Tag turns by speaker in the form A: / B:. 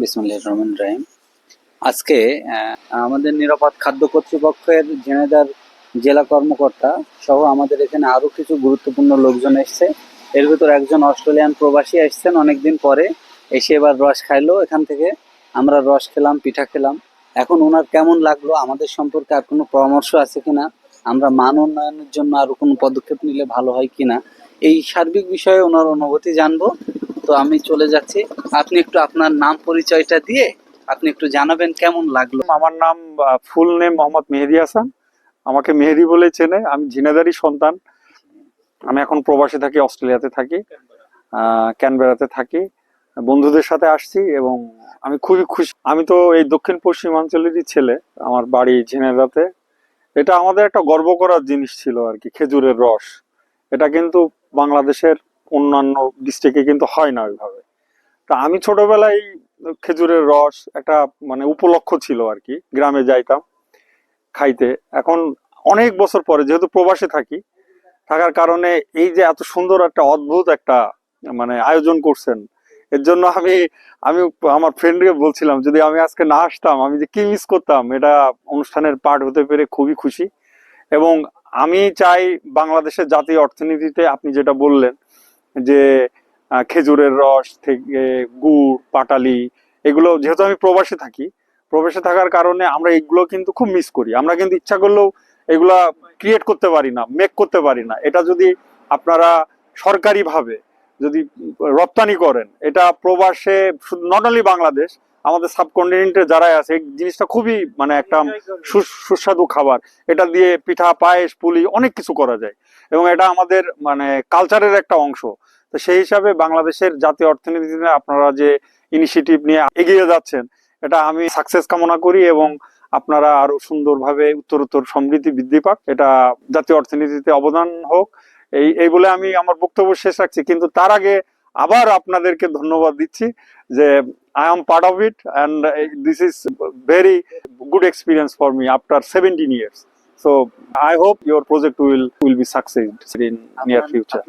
A: বিসমুল্লাহ রহমান রাহিম। আজকে আমাদের নিরাপদ খাদ্য কর্তৃপক্ষের ঝিনাইদার জেলা কর্মকর্তা সহ আমাদের এখানে আরও কিছু গুরুত্বপূর্ণ লোকজন এসছে। এর ভিতর একজন অস্ট্রেলিয়ান প্রবাসী এসছেন অনেকদিন পরে। এসে এবার রস খাইলো এখান থেকে। আমরা রস খেলাম, পিঠা খেলাম। এখন ওনার কেমন লাগল? আমাদের সম্পর্কে আর কোনো পরামর্শ আছে কিনা? আমরা মান উন্নয়নের জন্য আরও কোনো পদক্ষেপ নিলে ভালো হয় কিনা? এই সার্বিক বিষয়ে ওনার অনুভূতি জানব। তো আমি চলে যাচ্ছি। আপনি একটু আপনার নাম পরিচয়টা দিয়ে আপনি একটু জানাবেন কেমন লাগল?
B: আমার নাম ফুল নেম মোহাম্মদ মেহেদি হাসান। আমাকে মেহেদি বলে চেনে। আমি ঝিনাদারি সন্তান। আমি এখন প্রবাসে থাকি, অস্ট্রেলিয়াতে থাকি ক্যানবেরাতে থাকি। বন্ধুদের সাথে আসছি এবং আমি খুবই খুশি। আমি তো এই দক্ষিণ পশ্চিমাঞ্চলেরই ছেলে। আমার বাড়ি ঝিনাইদাতে। এটা আমাদের একটা গর্ব করার জিনিস ছিল আর কি, খেজুরের রস। এটা কিন্তু বাংলাদেশের অন্যান্য ডিস্ট্রিক্টে কিন্তু হয় না ওইভাবে। তা আমি ছোটবেলায় খেজুরের রস একটা মানে উপলক্ষ ছিল আর কি গ্রামে যাইতাম খাইতে। এখন অনেক বছর পরে যেহেতু প্রবাসে থাকি, থাকার কারণে এই যে এত সুন্দর একটা অদ্ভুত একটা মানে আয়োজন করছেন, এর জন্য আমি আমি আমার ফ্রেন্ডকে বলছিলাম, যদি আমি আজকে না আসতাম, আমি যে কি মিস করতাম? এটা অনুষ্ঠানের পার্ট হতে পেরে খুবই খুশি। এবং আমি চাই বাংলাদেশের জাতীয় অর্থনীতিতে আপনি যেটা বললেন যে খেজুরের রস থেকে গুড় পাটালি এগুলো যেহেতু আমি প্রবাসে থাকি প্রবাসে থাকার কারণে আমরা এগুলো কিন্তু খুব মিস করি। আমরা কিন্তু ইচ্ছা করলেও এগুলা ক্রিয়েট করতে পারি না মেক করতে পারি না। এটা যদি আপনারা সরকারিভাবে যদি রপ্তানি করেন এটা প্রবাসে নট অনলি বাংলাদেশ আমাদের সাবকন্টিনেন্টে যারাই আছে এই জিনিসটা খুবই মানে একটা সু- সুস্বাদু খাবার। এটা দিয়ে পিঠা পায়েস পুলি অনেক কিছু করা যায়। এবং এটা আমাদের মানে কালচারের একটা অংশ। তো সেই হিসাবে বাংলাদেশের জাতীয় অর্থনীতিতে আপনারা যে ইনিশিয়েটিভ নিয়ে এগিয়ে যাচ্ছেন, এটা আমি সাকসেস কামনা করি এবং আপনারা আরও সুন্দরভাবে উত্তরোত্তর সমৃদ্ধি বৃদ্ধি পাক। এটা জাতীয় অর্থনীতিতে অবদান হোক। এই এই বলে আমি আমার বক্তব্য শেষ রাখছি। কিন্তু তার আগে আবার আপনাদেরকে ধন্যবাদ দিচ্ছি যে I am part of it and this is very good experience for me after seventeen years So I hope your project will will be succeed in near future.